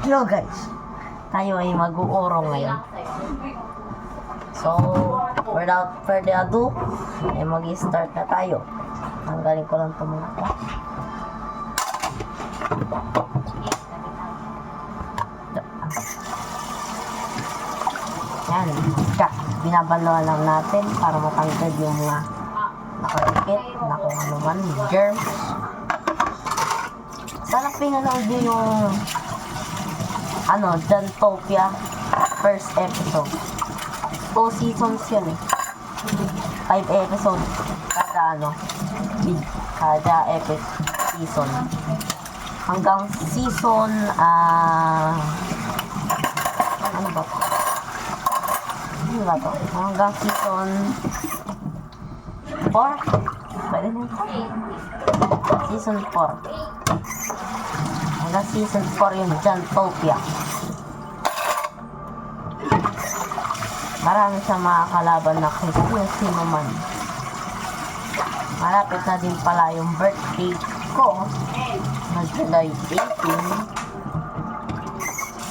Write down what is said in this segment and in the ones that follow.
Hello guys, tayo ay mag-uurong ngayon. So, without further ado, ay mag-start na tayo. Tanggalin ko lang ito muna. Yan, ka. Binabaluan lang natin para matanggal yung mga nakadikit, na kung ano man, germs. Sana pinanood nyo yung ano, Dantopia first episode. Two seasons yun eh. Five episodes kada ano, kada episode season. Hanggang season, ah, ano ba to? Ano ba to? Hanggang season 4? Pwede na. Season 4. Hanggang season 4 yung Jantopia. Marami siya mga kalaban na kung sino man. Malapit na din pala yung birthday ko na July 18.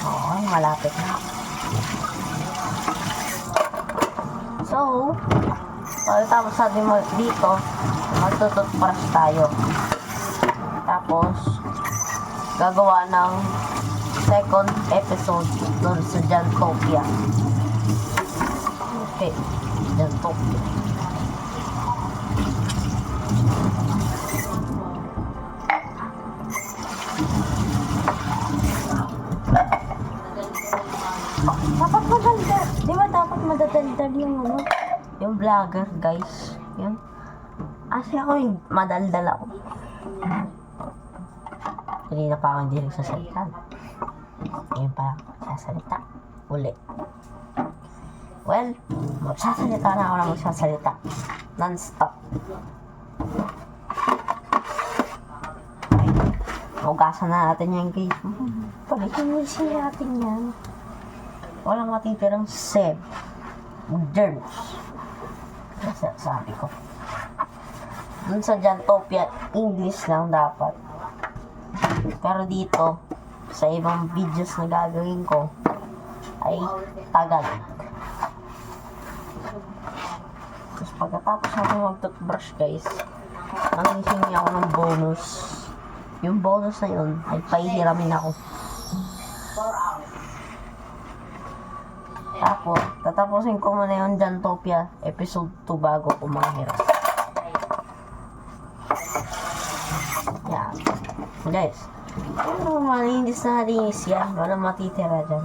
Oo, malapit na. So, pagkatapos natin mag- dito, magtututbrush tayo. Tapos, gagawa ng second episode doon sa Jantopia. Okay, Jantopia. Dapat madaldal. Di ba dapat madaldal yung ano? Yung vlogger, guys. Yun. Kasi ako yung madaldal ako. Kanina pa ako hindi nagsasalita. Ngayon pa ako nagsasalita. Uli. Well, magsasalita na ako na magsasalita. Non-stop. Hugasan na natin yung guys. Balikin mo siya natin yan. Walang matitirang seb. Germs. Kasi sabi ko. Dun sa Jantopia, English lang dapat. Pero dito, sa ibang videos na gagawin ko, ay Tagalog. Tapos pagkatapos natin mag-toothbrush guys, nangihingi ako ng bonus. Yung bonus na yun, ay pahihiramin ako. Tapos, tatapusin ko muna yung Jantopia episode 2 bago ko manghirap. Yan. Guys, ano malinis na malinis yan. Wala matitira dyan.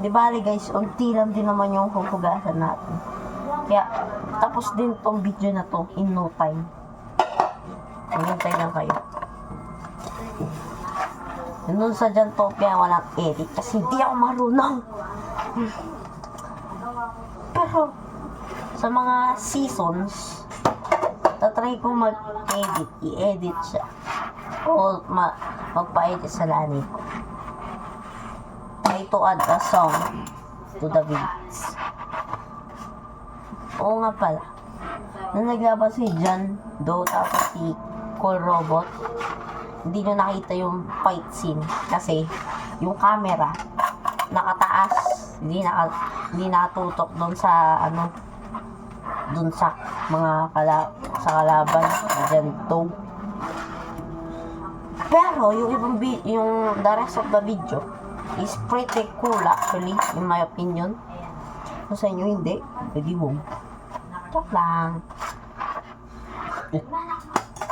Di bali guys, unti lang din naman yung huhugasan natin. Kaya, tapos din tong video na to in no time. Hintay lang kayo. Doon sa Jantopia, walang edit kasi hindi ako marunong. Pero, sa mga seasons, tatry ko mag-edit, i-edit siya. O ma magpa-edit sa lani ko. Try to add a song to the videos. Oo nga pala. Nung naglabas si John Doe tapos si Cool Robot, hindi nyo nakita yung fight scene kasi yung camera nakataas. Hindi naka hindi nakatutok doon sa ano doon sa mga kala sa kalaban dyan to pero yung ibang yung the rest of the video is pretty cool actually in my opinion. Kung sa inyo hindi pwede wag joke lang.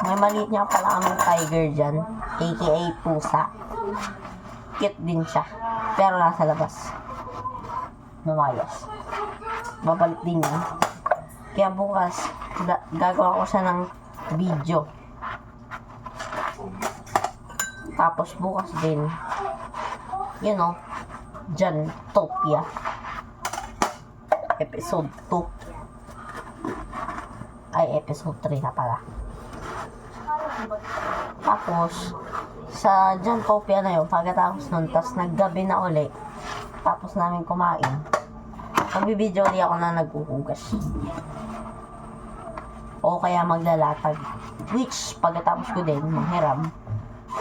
May maliit niya pala kaming tiger dyan. Aka pusa. Cute din siya. Pero nasa labas. Lumayas. Babalik din yan kaya bukas ga- gagawa ko siya ng video. Tapos bukas din you know John Topia episode 2 ay episode 3 na pala tapos sa John Topia na yun pagkatapos nun tapos naggabi na uli tapos namin kumain magbibideo ulit ako na naghuhugas o kaya maglalatag which pagkatapos ko din manghiram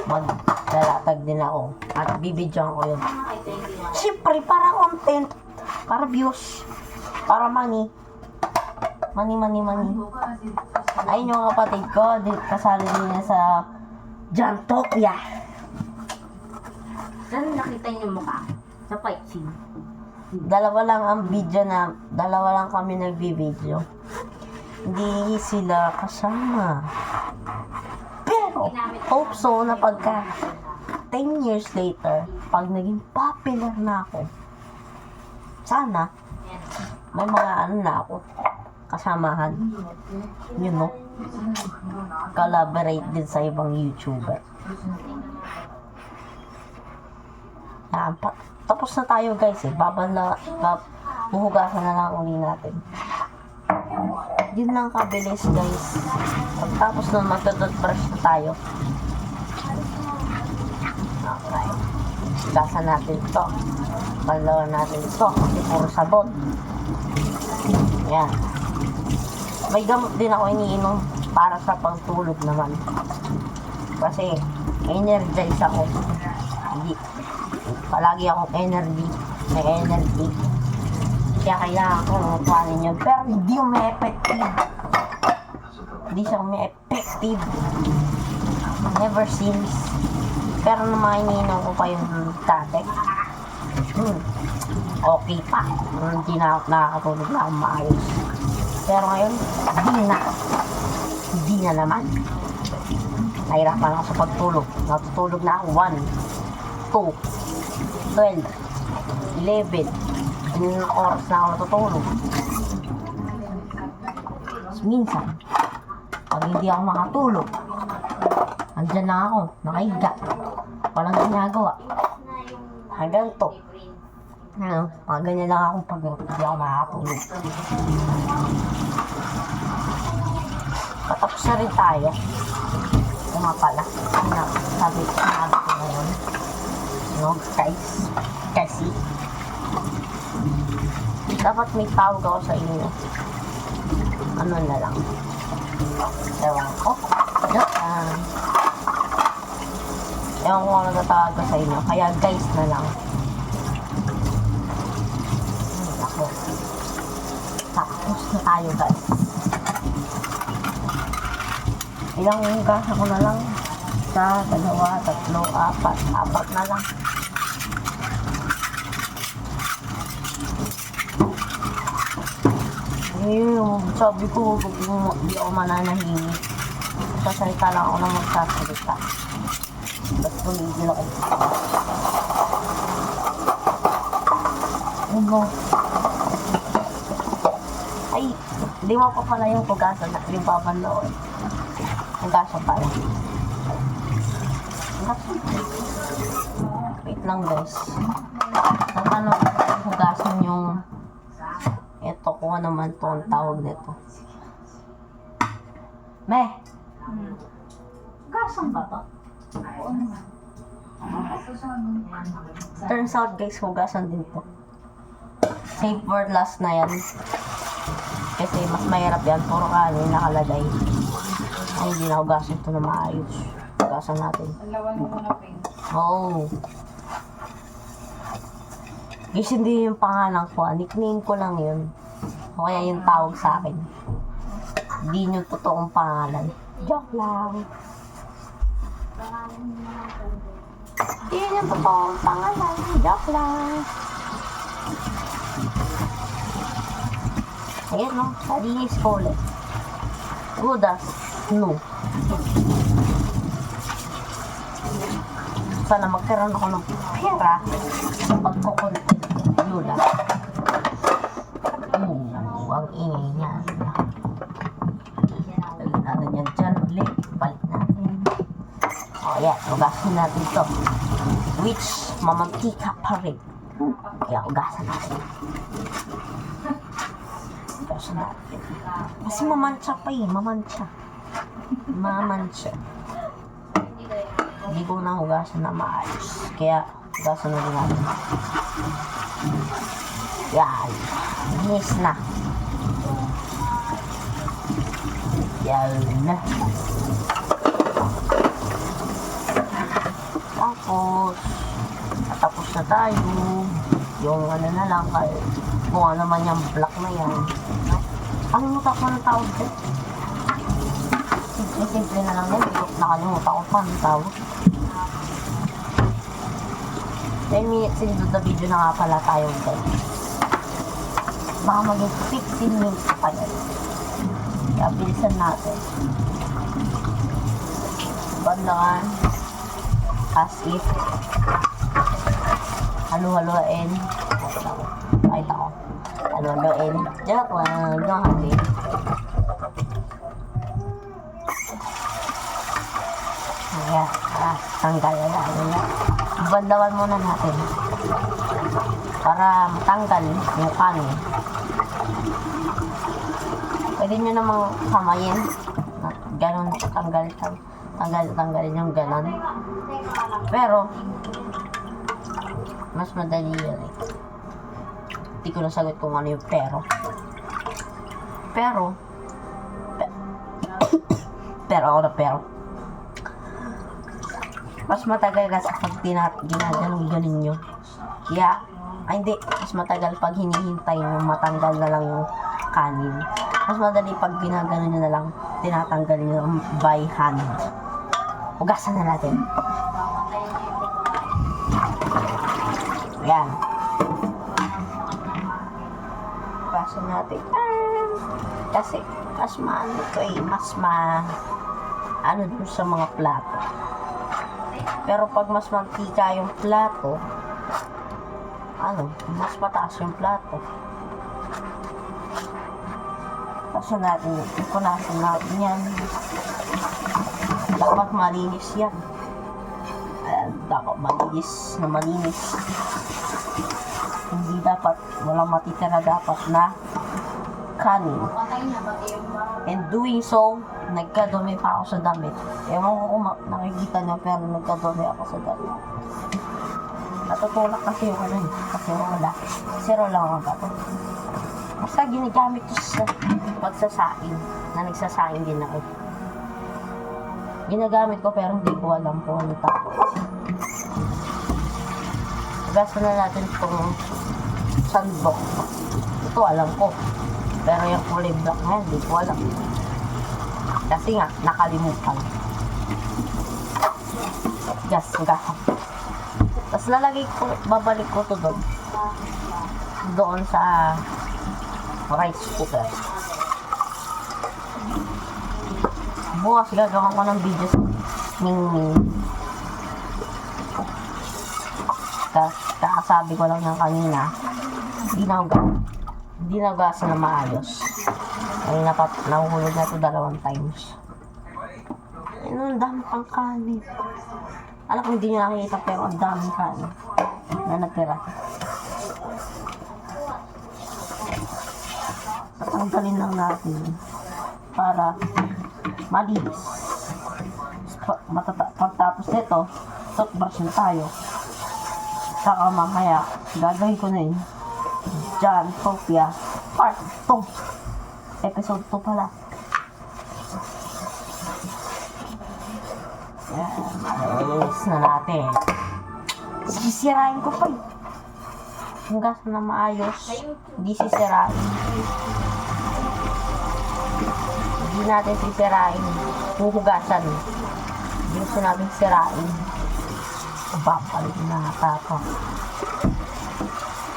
maglalatag din ako. At bibidyoan ko yun. Siyempre, para content. Para views. Para money. Money, money, money. Ayun yung kapatid ko. Kasali din niya sa Jantopia. Saan nakita niyo mukha? Sa fight scene. Dalawa lang ang video na, dalawa lang kami nagbibideo. Hindi sila kasama. Pero, hope so na pagka 10 years later, pag naging popular na ako, sana, may mga ano na ako, kasamahan. You know, collaborate din sa ibang YouTuber. Yan, pa- tapos na tayo guys eh. Babala, bab, buhugasan na lang uli natin. Yun lang kabilis guys. Pagtapos nun, magtututbrush na tayo. Okay. Hugasan natin ito. Balawan natin ito. Kasi puro sabon. Yan. May gamot din ako iniinom para sa pagtulog naman. Kasi energize ako. Hindi, palagi akong energy, may energy. Kaya kailangan ko kuhanin yun. Pero hindi yung may effective. Hindi siya may effective. Never since. Pero nung iniinom ko pa yung dati, hmm, okay pa. Hindi na ako nakakatulog na akong maayos. Pero ngayon, hindi na. Hindi na naman. Nahirapan ako sa pagtulog. Natutulog na ako 1, 2, 12, 11. Ilang oras na ako natutulog. Minsan, pag hindi ako makatulog, andyan lang ako, nakahiga. Walang ginagawa. Hanggang to. Ano, mga ganyan lang ako pag hindi ako makakatulog. Patapos na rin tayo. Kung nga pala, ano, sabi, sinabi ko ngayon. No, guys, kasi, dapat may tawag ako sa inyo. Ano na lang. Ewan ko. Ewan ko kung natatawag ko sa inyo. Kaya guys na lang. Hmm, ako. Tapos na tayo guys. Ilang gas ako na lang. Isa, dalawa, tatlo, apat. Apat na lang. Ayun, sabi ko, huwag mo, di ako mananahimik. Sasalita lang ako ng magsasalita. Tapos tumigil ako. Ano? Ay, mo pa pala yung hugasan na yung babaloon. Hugasan pala. Hugasan. Wait lang guys. Sa paano hugasan yung ito kung ano man to ang tawag nito. Me! Gasan ba to? Turns out guys, hugasan din to. Save for last na yan. Kasi mas mahirap yan. Puro kanin nakalagay. Ay, hindi na hugasan to na maayos. Hugasan natin. Alawan mo muna, Pin. Oo. Guys, hindi yung pangalan ko. ah. Nickname ko lang yun. O kaya yung tawag sa akin. Hindi yung totoong pangalan. Joke lang. Hindi yung totoong pangalan. Joke lang. Ayan no, salinis ko ulit. Good as no. Sana magkaroon ako ng pera sa pagkukontent yun lang. Oo, ang ingay niya. Natin yan dyan ulit. Balik natin. O yan, ugasin natin to. Which, mamantika pa rin. Kaya ugasan natin. Natin. Kasi mamantsa pa eh, mamantsa. Mamantsa. Hindi ko na hugasan na maayos. Kaya, hugasan na rin natin. Yan. Linis na. Yan na. Tapos, tapos na tayo. Yung ano na lang, kay, kung ano man yung black na yan. No? Kalimutan ko ng tawag ko. Simple-simple na lang yan. Nakalimutan ko pa ang tawag. 10 minutes into the video na nga pala tayo guys. Baka maging 15 minutes pa yan. Kaya bilisan natin. Bandangan. As if. Halo-haloin. Kahit ako. Halo-haloin. Joke lang. Don't have it. Ayan. Ah, tanggal na lang. Bandawan muna natin. Para matanggal yung kanin. Pwede nyo namang kamayin. Ganon, tanggal, tang, tanggal, tanggalin yung ganon. Pero, mas madali yun eh. Ko nasagot kung ano yung pero. Pero, pe- pero ako na pero. Mas matagal kasi pag ginaganon-ganon nyo. Kaya, ay hindi, mas matagal pag hinihintay nyo matanggal na lang yung kanin. Mas madali pag ginaganon nyo na lang, tinatanggal nyo by hand. Ugasan na natin. Yan. Ugasan natin. Ah, kasi, mas maano to eh, mas ma, ano dun sa mga plato. Pero pag mas mantika yung plato, ano, mas mataas yung plato. Kasi natin, ipunasan natin yan. Dapat malinis yan. Ayan, dapat malinis na malinis. Hindi dapat, walang matitira dapat na kanin. And doing so, nagkadumi pa ako sa damit. Ewan ko kung nakikita niyo, pero nagkadumi ako sa damit. Natutulak kasi yung ano eh, kasi wala. Zero lang ang gato. Basta ginagamit ko sa pagsasaing, na nagsasaing din ako. Ginagamit ko pero hindi ko alam kung ano tapos. Gasta na natin itong sandbox. Ito alam ko. Pero yung kulay black na yan, ko alam. Kasi nga, nakalimutan. Gas, gas. Tapos lalagay ko, babalik ko to doon. Doon sa rice cooker. Bukas gagawa ko ng video sa kakasabi ko lang ng kanina, hindi na hindi na gasa na maayos. Ay napat nahuhulog na ito dalawang times. Ano, ang dami pang kanin. Alam ko hindi nyo nakikita pero ang dami kanin na natira. Tatanggalin lang natin para malinis. Matata pagtapos nito, toothbrush na tayo. Saka mamaya, gagawin ko na yun. John Sophia Part 2. Episode 2 pala. Yan. Ayos na natin. Sisirain ko pa eh. Yung gas na maayos, hindi sisirain. Hindi natin sisirain. Huhugasan. Hindi gusto natin sirain. Babalik na ata ako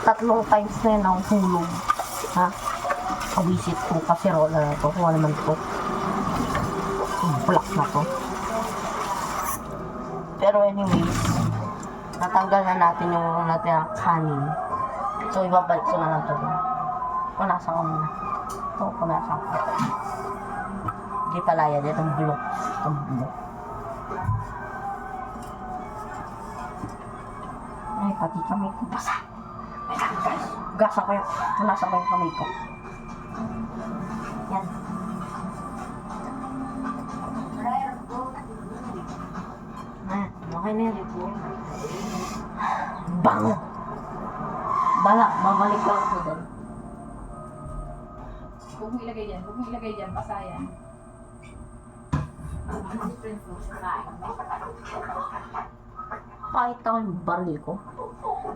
tatlong times na yun ang hulog. Ha? Kawisit ko kasi rola na to. Ano naman to. Black na to. Pero anyways, natanggal na natin yung natin kanin. So, ibabalik ko na lang to. Punasan ko muna. Ito, punasan ko. Hindi pala yan. Itong blue. Itong blue. Pati kami ko basa. Gasa ko yung, punasan ko yung kamay ko. Yan. Ah, okay na yan. Bango! Bala, babalik lang ako doon. Huwag mo ilagay dyan. Huwag mo ilagay dyan. Pasayan. Nakakita ko yung baril ko.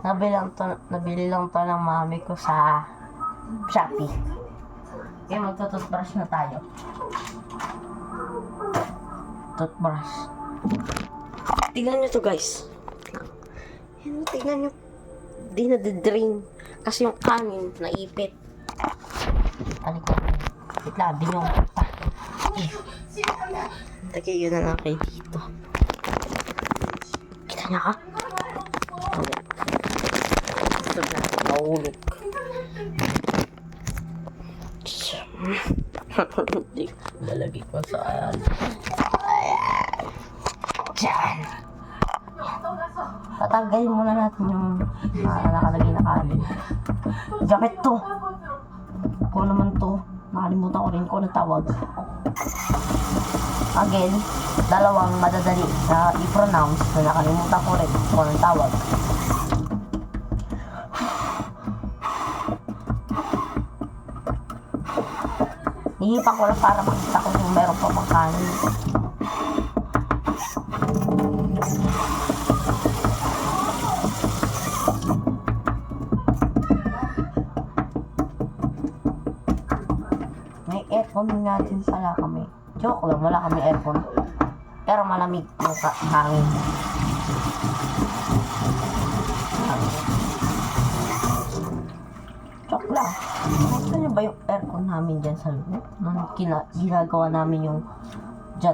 Nabili lang to, nabili lang to ng mami ko sa Shopee. Kaya magtututbrush na tayo. Toothbrush. Tingnan nyo to guys. Yan, tingnan nyo. Di na drain Kasi yung amin, naipit. Ano ko? Wait lang, binyong pa. Tagay yun na lang kayo dito. Kita niya ka? Wala. Ito na, mahulog. Hindi ko lalagay ko sa ayan. Ayan. Diyan. Tatanggalin muna natin yung ah, nakalagay na kanin. Gamit to. Kung naman to, nakalimutan ko rin kung ano tawag. Again, dalawang madadali na i-pronounce na nakalimutan ko rin kung anong tawag. Hihipan ko lang para makita ko kung meron pa bang kanin. May aircon nga din pala kami. Joke lang, wala kami aircon. Pero malamig ka- hangin. Joke lang. Niyo ba yung aircon namin dyan sa loob? Nung kina- ginagawa namin yung jet.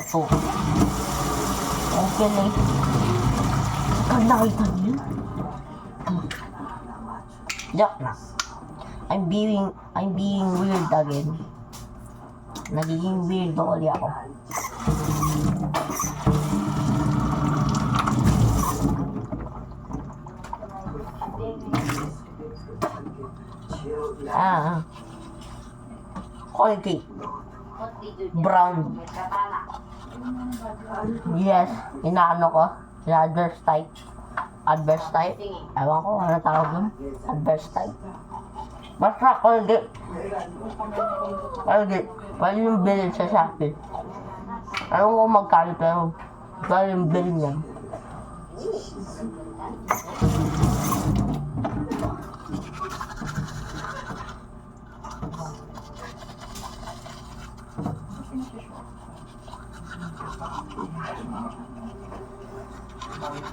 Okay lang. Pag nakita niyo? Joke lang. I'm being, I'm being weird again. Nagiging weirdo ulit ako. Ah. Colgate. Brown. Yes. Inaano ko. Adverse type. Adverse type. Ewan ko. Ano tawag dun? Adverse type. Basta Colgate. Colgate. Pwede yung bilhin sa Shopee. Alam ko magkano pero pwede yung bilhin niya.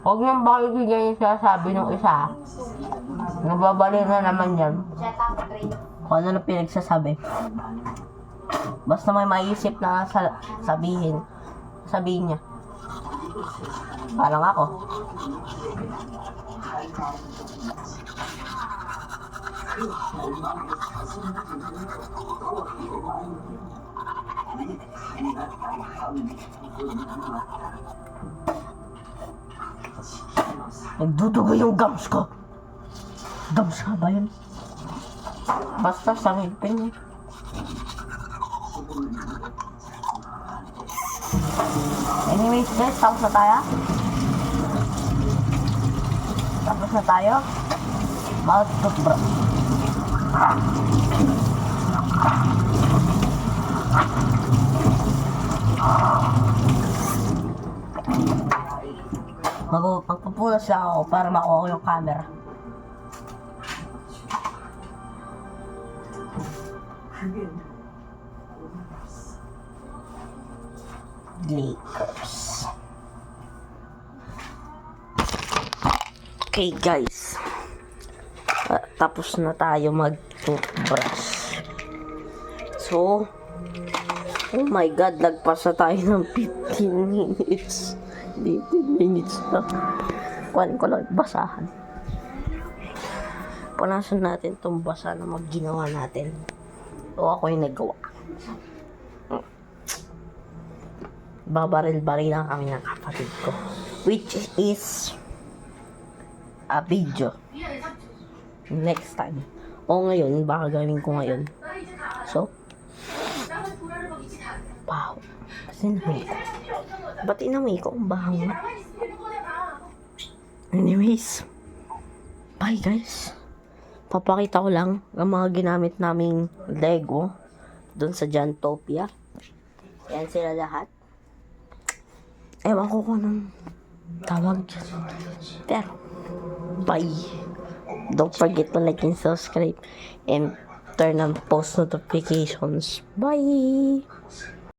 Huwag niyang bakikigyan yung sinasabi ng isa. Nababali na naman yan. Kung ano na pinagsasabi. Basta may maisip na sa sabihin, sabihin niya. Parang ako. Nagdudugo yung gums ko. Gums ka ba yun? Basta sa ngipin niya. Anyways guys, tapos na tayo. Tapos na tayo. Mouth toothbrush. Mag magpupulas lang ako para makuha ko yung camera. Lakers. Okay guys. Ah, tapos na tayo mag-toothbrush. So, oh my god, lagpas na tayo ng 15 minutes. 18 minutes na. Kuhanin ko lang basahan. Punasan natin tong basa na magginawa natin. O ako yung nagawa. Babaril-baril lang kami ng kapatid ko. Which is a video. Next time. O ngayon, baka gawin ko ngayon. So, Namin ko. Ba't inamoy ko? Ang bahango. Anyways. Bye guys. Papakita ko lang ang mga ginamit naming Lego doon sa Jantopia. Yan sila lahat. Ewan ko kung anong tawag dyan. Pero, bye. Don't forget to like and subscribe and turn on post notifications. Bye!